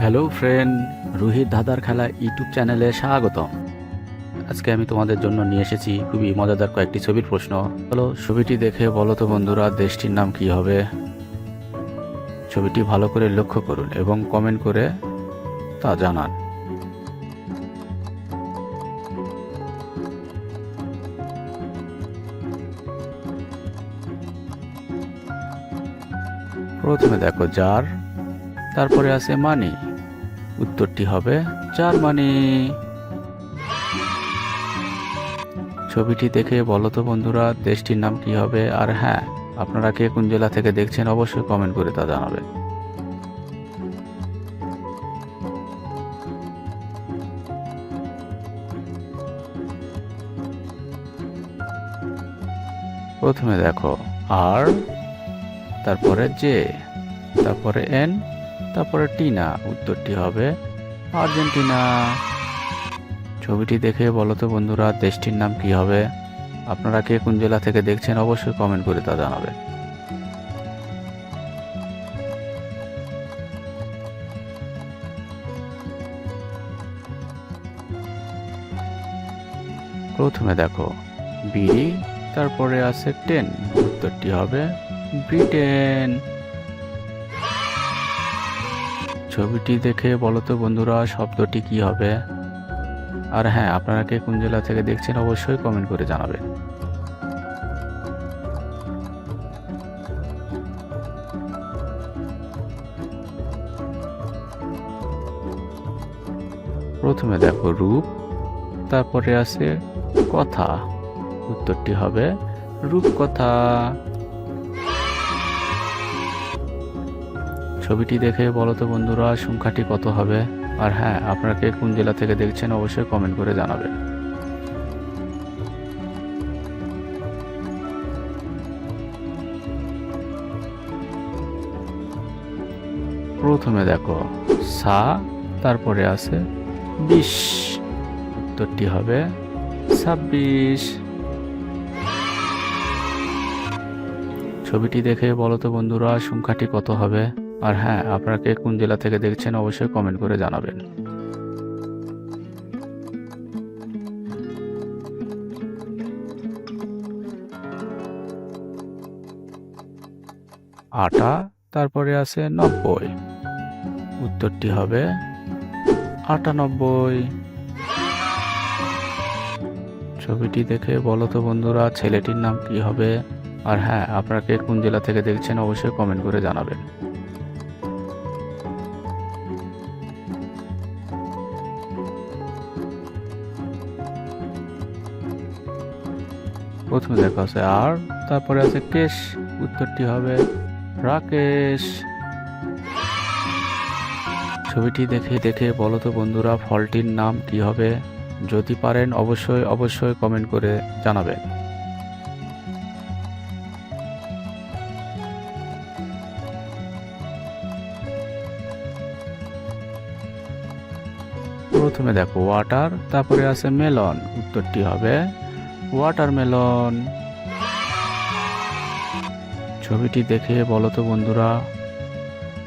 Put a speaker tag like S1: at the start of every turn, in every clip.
S1: Hello friend Rohit দাদার খেলা YouTube চ্যানেলে স্বাগতম। আজকে আমি তোমাদের জন্য নিয়ে এসেছি খুবই মজাদার কয়েকটি ছবির প্রশ্ন। হলো ছবিটি দেখে বলো তো বন্ধুরা, দেশটির নাম কি হবে? ছবিটি ভালো করে লক্ষ্য করুন এবং কমেন্ট করে তা জানান। প্রথমে দেখো, যার, তারপরে আছে মানি। উত্তরটি হবে জার্মানি। ছবিটি দেখে বলো তো বন্ধুরা, দেশটির নাম কি হবে? আর হ্যাঁ আপনারা কে কোন জেলা থেকে দেখছেন অবশ্যই কমেন্ট করে তা জানাবেন। প্রথমে দেখো আর, তারপরে জে, তারপরে এন তারপরে টিনা, উত্তরটি হবে আর্জেন্টিনা। ছবিটি দেখে বলো তো বন্ধুরা, দেশটির নাম কি হবে? আপনারা কে কোন জেলা থেকে দেখছেন, অবশ্যই কমেন্ট করে তা জানাবেন প্রথমে দেখো, বিড়ি, তারপরে আছে টেন, উত্তরটি হবে ব্রিটেন। ছবিটি দেখে বলো তো বন্ধুরা, শব্দটি কি হবে? আর হ্যাঁ আপনারা কে কোন জেলা থেকে দেখছেন অবশ্যই কমেন্ট করে জানাবেন। প্রথমে দেখো রূপ, তারপরে আছে কথা। উত্তরটি হবে রূপকথা। ছবিটি দেখে বলো তো বন্ধুরা, সংখ্যাটি কত হবে? আর হ্যাঁ আপনাকে কোন জেলা থেকে দেখছেন অবশ্যই কমেন্ট করে জানাবেন। প্রথমে দেখো, সা, তারপরে আছে বিশ। উত্তরটি হবে ছাব্বিশ। ছবিটি দেখে বলো তো বন্ধুরা, সংখ্যাটি কত হবে? আর হ্যাঁ আপনারা কে কোন জেলা থেকে দেখছেন অবশ্যই কমেন্ট করে জানাবেন। আটা, তারপরে আছে নব্বই। উত্তরটি হবে আটানব্বই। ছবিটি দেখে বলো তো বন্ধুরা, ছেলেটির নাম কি হবে? আর হ্যাঁ আপনারা কে কোন জেলা থেকে দেখছেন অবশ্যই কমেন্ট করে জানাবেন। প্রথমে দেখা আছে আর, তারপরে আছে কেশ, উত্তরটি হবে রাকেশ। ছবিটি দেখে দেখে বলো তো বন্ধুরা, ফলটির নাম কি হবে? যদি পারেন অবশ্যই অবশ্যই কমেন্ট করে জানাবেন প্রথমে দেখো ওয়াটার তারপরে আছে মেলন উত্তরটি হবে ওয়াটারমেলন ছবিটি দেখে বলো তো বন্ধুরা,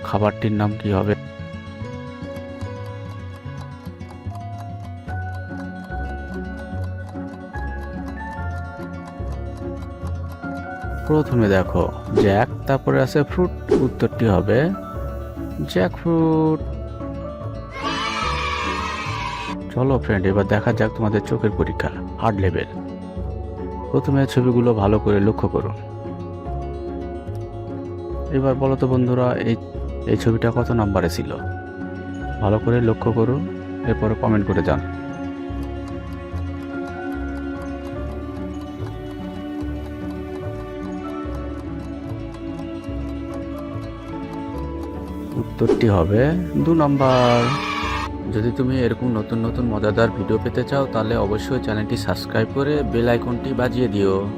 S1: খাবারটির নাম কি হবে? প্রথমে দেখো, জ্যাক, তারপরে আছে ফ্রুট, উত্তরটি হবে জ্যাক ফ্রুট চলো ফ্রেন্ড এবার দেখা যাক তোমাদের চোখের পরীক্ষা হার্ড লেভেল প্রথমে ছবিগুলো ভালো করে লক্ষ্য করুন। এবার বলো তো বন্ধুরা, এই এই ছবিটা কত নাম্বারে ছিল? ভালো করে লক্ষ্য করুন, এরপরে কমেন্ট করে যান উত্তরটি হবে দু নম্বর। যদি তুমি এরকম নতুন নতুন মজাদার ভিডিও পেতে চাও, তাহলে অবশ্যই চ্যানেলটি সাবস্ক্রাইব করে বেল আইকনটি বাজিয়ে দিও।